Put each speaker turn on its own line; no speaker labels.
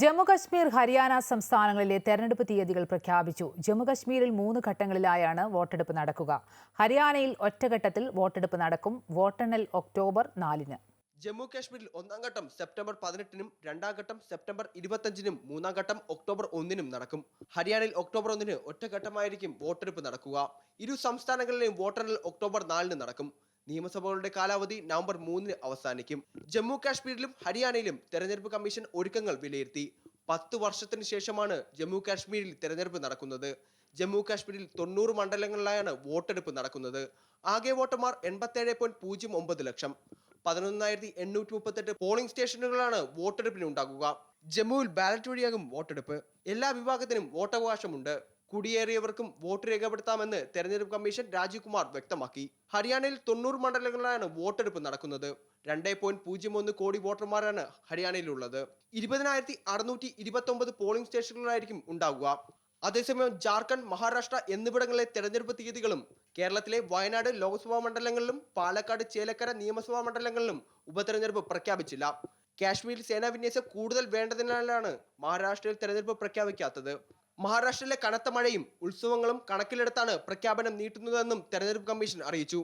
ജമ്മുകശ്മീർ ഹരിയാന സംസ്ഥാനങ്ങളിലെ തെരഞ്ഞെടുപ്പ് തീയതികൾ പ്രഖ്യാപിച്ചു. ജമ്മുകശ്മീരിൽ മൂന്ന് ഘട്ടങ്ങളിലായാണ് വോട്ടെടുപ്പ് നടക്കുക. ഹരിയാനയിൽ ഒറ്റഘട്ടത്തിൽ വോട്ടെടുപ്പ് നടക്കും. വോട്ടെണ്ണൽ ഒക്ടോബർ നാലിന്.
ജമ്മു കാശ്മീരിൽ ഒന്നാം ഘട്ടം സെപ്റ്റംബർ പതിനെട്ടിനും രണ്ടാം ഘട്ടം സെപ്റ്റംബർ ഇരുപത്തഞ്ചിനും മൂന്നാം ഘട്ടം ഒക്ടോബർ ഒന്നിനും നടക്കും. ഹരിയാനയിൽ ഒക്ടോബർ ഒന്നിന് ഒറ്റഘട്ടമായിരിക്കും വോട്ടെടുപ്പ് നടക്കുക. ഇരു സംസ്ഥാനങ്ങളിലെയും വോട്ടെണ്ണൽ ഒക്ടോബർ നാലിന് നടക്കും. നിയമസഭകളുടെ കാലാവധി നവംബർ മൂന്നിന് അവസാനിക്കും. ജമ്മു കാശ്മീരിലും ഹരിയാനയിലും തെരഞ്ഞെടുപ്പ് കമ്മീഷൻ ഒരുക്കങ്ങൾ വിലയിരുത്തി. പത്ത് വർഷത്തിന് ശേഷമാണ് ജമ്മു കാശ്മീരിൽ തെരഞ്ഞെടുപ്പ് നടക്കുന്നത്. ജമ്മു കാശ്മീരിൽ തൊണ്ണൂറ് മണ്ഡലങ്ങളിലായാണ് വോട്ടെടുപ്പ് നടക്കുന്നത്. ആകെ വോട്ടർമാർ എൺപത്തേഴ് പോയിന്റ് പൂജ്യം ഒമ്പത് ലക്ഷം. പതിനൊന്നായിരത്തി എണ്ണൂറ്റി മുപ്പത്തെട്ട് പോളിംഗ് സ്റ്റേഷനുകളാണ് വോട്ടെടുപ്പിന് ഉണ്ടാകുക. ജമ്മുവിൽ ബാലറ്റ് വഴിയാകും വോട്ടെടുപ്പ്. എല്ലാ വിഭാഗത്തിനും വോട്ടവകാശമുണ്ട്. കുടിയേറിയവർക്കും വോട്ട് രേഖപ്പെടുത്താമെന്ന് തെരഞ്ഞെടുപ്പ് കമ്മീഷൻ രാജീവ് കുമാർ വ്യക്തമാക്കി. ഹരിയാനയിൽ തൊണ്ണൂറ് മണ്ഡലങ്ങളിലാണ് വോട്ടെടുപ്പ് നടക്കുന്നത്. രണ്ടേ പോയിന്റ് പൂജ്യം ഒന്ന് കോടി വോട്ടർമാരാണ് ഹരിയാനയിലുള്ളത്. ഇരുപതിനായിരത്തി അറുന്നൂറ്റി ഇരുപത്തി ഒമ്പത് പോളിംഗ് സ്റ്റേഷനുകളായിരിക്കും ഉണ്ടാവുക. അതേസമയം ജാർഖണ്ഡ് മഹാരാഷ്ട്ര എന്നിവിടങ്ങളിലെ തെരഞ്ഞെടുപ്പ് തീയതികളും കേരളത്തിലെ വയനാട് ലോക്സഭാ മണ്ഡലങ്ങളിലും പാലക്കാട് ചേലക്കര നിയമസഭാ മണ്ഡലങ്ങളിലും ഉപതെരഞ്ഞെടുപ്പ് പ്രഖ്യാപിച്ചില്ല. കാശ്മീരിൽ സേനാ വിന്യാസം കൂടുതൽ വേണ്ടതിനാലാണ് മഹാരാഷ്ട്രയിൽ തെരഞ്ഞെടുപ്പ് പ്രഖ്യാപിക്കാത്തത്. മഹാരാഷ്ട്രയിലെ കനത്ത മഴയും ഉത്സവങ്ങളും കണക്കിലെടുത്താണ് പ്രഖ്യാപനം നീട്ടുന്നതെന്നും തെരഞ്ഞെടുപ്പ് കമ്മീഷൻ അറിയിച്ചു.